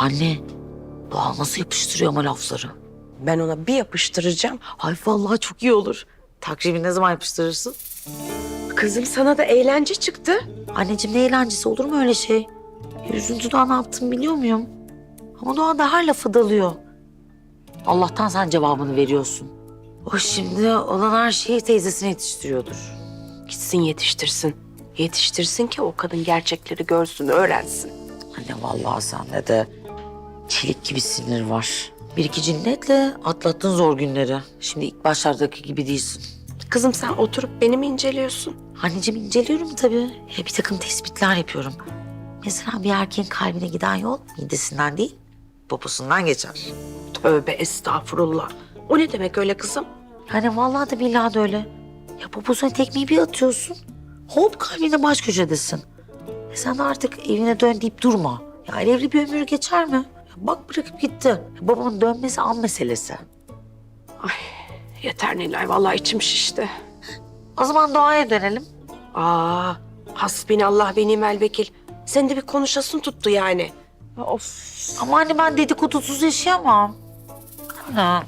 Anne, Doğa nasıl yapıştırıyor ama lafları? Ben ona bir yapıştıracağım. Ay vallahi çok iyi olur. Takribi ne zaman yapıştırırsın? Kızım sana da eğlence çıktı. Anneciğim ne eğlencesi olur mu öyle şey? Yüzüncü Doğa ne yaptığını biliyor muyum? Ama Doğa da her lafı dalıyor. Allah'tan sen cevabını veriyorsun. O şimdi olan her şeyi teyzesine yetiştiriyordur. Gitsin yetiştirsin. Yetiştirsin ki o kadın gerçekleri görsün, öğrensin. Anne vallahi sende de çelik gibi sinir var. Bir iki cinnetle atlattın zor günleri. Şimdi ilk başlardaki gibi değilsin. Kızım sen oturup beni mi inceliyorsun? Anneciğim inceliyorum tabii. Ya bir takım tespitler yapıyorum. Mesela bir erkeğin kalbine giden yol midesinden değil, poposundan geçer. Tövbe estağfurullah. O ne demek öyle kızım? Yani vallahi da billahi de öyle. Ya poposuna tekmeyi bir atıyorsun. Hop kalbinde baş köşedesin. E sen artık evine dön deyip durma. Ya evli bir ömür geçer mi? Bak bırakıp gitti. Babamın dönmesi an meselesi. Yeter Nilay, vallahi içim şişti. O zaman doğaya dönelim. Aa, hasbinallah ve nimel vekil. Sen de bir konuşasın tuttu yani. Of. Ama anne ben dedikodusuz yaşayamam. Ana.